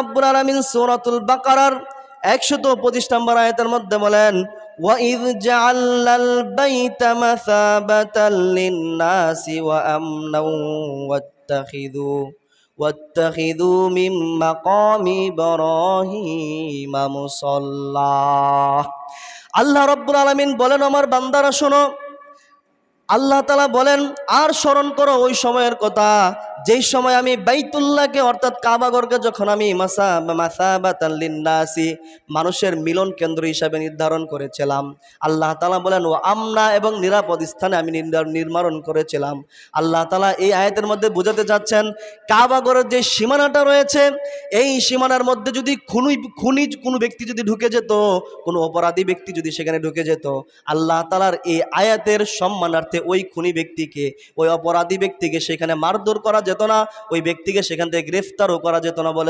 রাব্বুল আলামিন সূরাতুল বাকারার 125 নম্বর আয়াতের মধ্যে বলেন وَإِذْ جَعَلْنَا الْبَيْتَ مَثَابَةً لِلنَّاسِ وَأَمْنًا وَاتَّخِذُوا وَاتَّخِذُوا مِن مَّقَامِ إِبْرَاهِيمَ مُصَلًّى আল্লাহ রব্বুল আলামিন বলেন আমার বান্দারা শোনো আল্লাহ তালা বলেন, আর স্মরণ করো ওই সময়ের কথা, যেই সময় আমি বাইতুল্লাহকে, অর্থাৎ কাবাগরকে যখন আমি মাসা মাসা বা তাল্লিন্নাসি মানুষের মিলন কেন্দ্র হিসাবে নির্ধারণ করেছিলাম। আল্লাহ তালা বলেন, ও আমনা এবং নিরাপদ স্থানে আমি নির্মাণ করেছিলাম। আল্লাহ তালা এই আয়াতের মধ্যে বোঝাতে চাচ্ছেন কাবাগরের যে সীমানাটা রয়েছে, এই সীমানার মধ্যে যদি খুনি খুনি কোনো ব্যক্তি যদি ঢুকে যেত, কোনো অপরাধী ব্যক্তি যদি সেখানে ঢুকে যেত, আল্লাহ তালার এই আয়াতের সম্মানার্থে ওই খুনি ব্যক্তিকে, ওই অপরাধী ব্যক্তিকে সেখানে মারধর করা যেত না, ওই ব্যক্তিকে সেখান থেকে গ্রেফতারও করা যেত না বলে